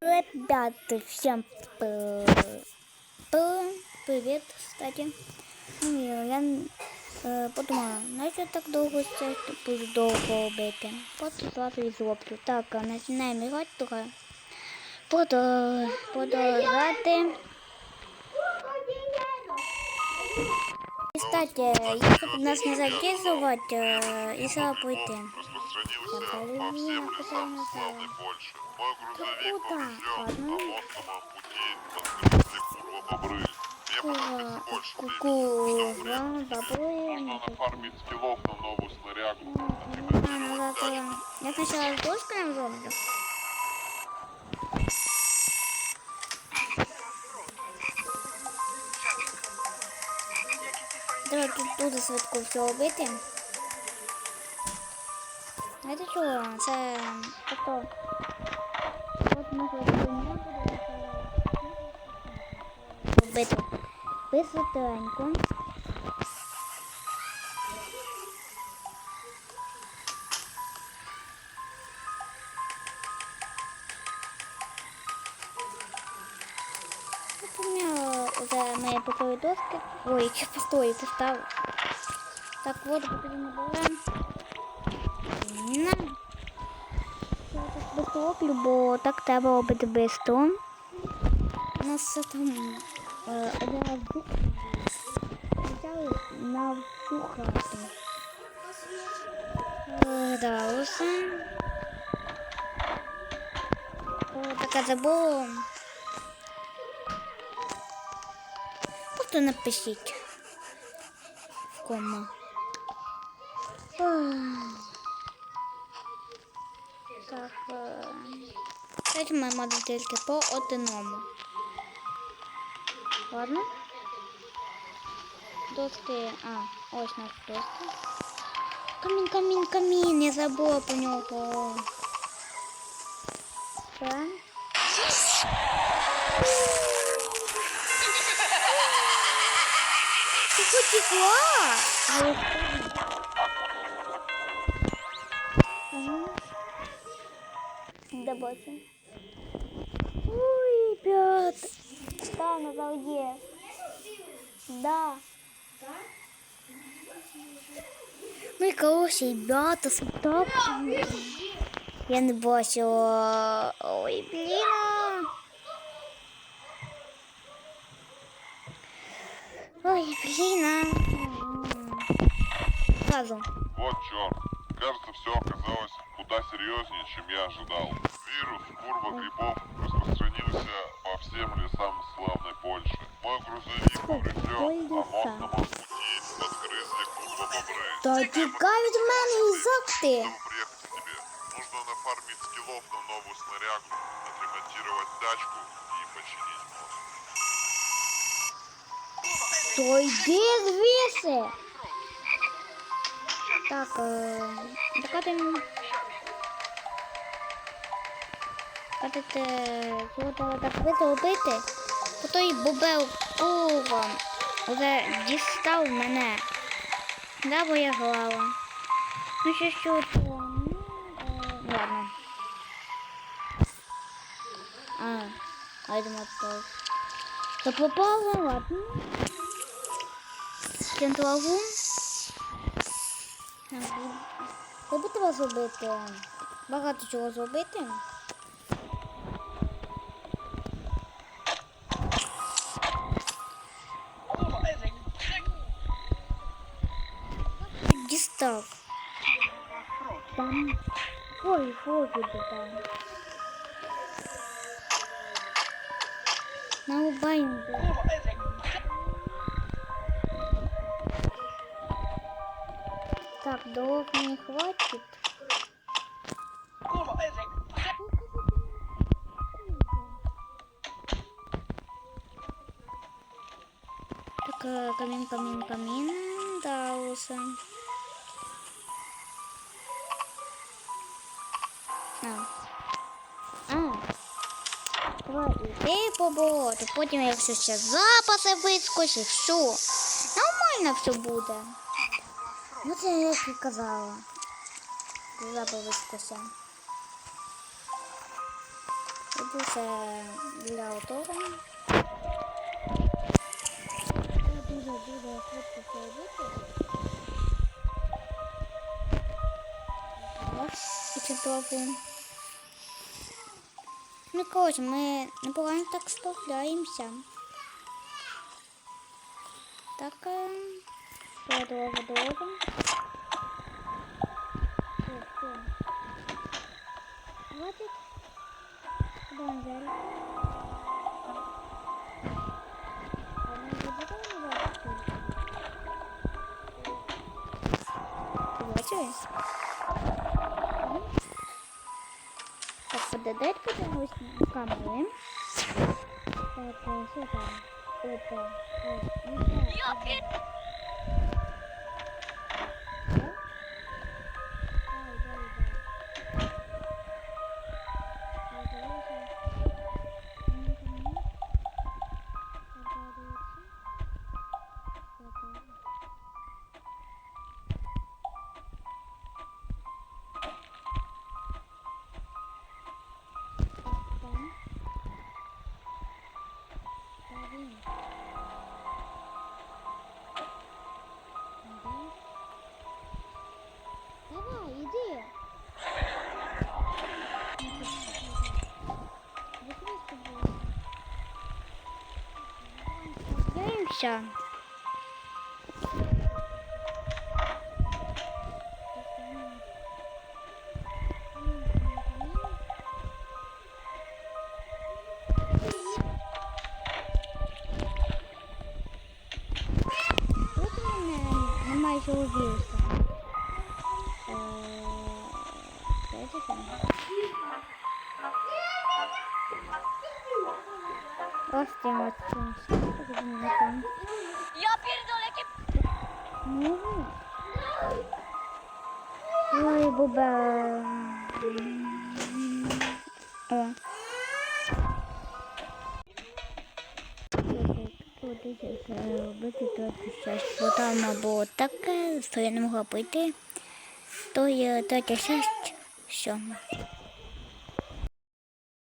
Ребята, всем привет, кстати. Ну, я, е, подумала, навіть так довго це буду довго робити. Просто зразу і зроблю. Так, починаємо грати трохи. Буду грати. І, Кстати, якщо б нас не е, і зараз пройти. Распространился по всем лесам славной Польши. Мой грузовик поврежден Ладно. на мостном пути подгрызли курва-бобры. Мне понадобится больше времени, чтобы. Нужно нафармить скиллов на новую снарягу, А, ну отремонтировать зато тачку. я сначала с досками зроблю. Давай тут дуже швидко все робити. Знаєте що? Це просто от ми робимо робити. Например, за мои пустые доски. Ой, что пустое поставил. Так вот, потрібно було. На. Я так быстро роблю, бо так треба робити быстро. У нас все там один раз дух взяли на всю хату. Е, Да, усе. О, така забула. Просто напишіть в кома. Так. е, Давайте ми можемо тільки по одному. Ладно? Доски. А, ось наш доски. Камін, камін, камін, я забула про нього. Так. Ты потекла? А Добавьте. Ой, ребят. Да, на залге. Да. Ну і коротше, ребята, так. Я не бачила. Ой, блін. Ой, блин. Сразу. Вот черт. Кажется, все оказалось куда серьезнее, чем я ожидал. Вирус курва грибов распространился по всем лесам славной Польши. Мой грузовик поврежден, а мостному пути подгрызли курва-бобры. Та тікай від мене і завжди. Чтобы приехать к тебе, нужно нафармить скиллов на новую снарягу, отремонтировать тачку и починить мост. То йди звідси. Так, е, докатимо. Катати, золото так виробити. По той бобел курва вже дістав мене. Да, бо я глава. Ну що що то, ну, е, ладно. А, а я думаю, то. То попало, ладно. Кентлагу. Треба треба зробити. Багато чого зробити. Дістав. Там. Ой, фото там. Наубаємо. Так, долг не хватит. Так, э, камин, камин, камин, да, І по потім я все ще запаси вискочить, все. Нормально все буде. Ну це я і казала. Запа вискося. Іду ще для отого. Дуже-дуже швидко це робити. Ось, і це. Ну, коротше, ми непогано так справляємося. Так, довго, довго. Хватит. Куда он взяли? А Подадать будемо ось на камери. Так, е, що там? Опа. Ось, Справляемся. Тут у мене немає цього віруса. Я передал экип. Ну. Ой, буба. О. Куди це робити трохи щось, бо там було таке, що я не могла пойти. То є третя часть, що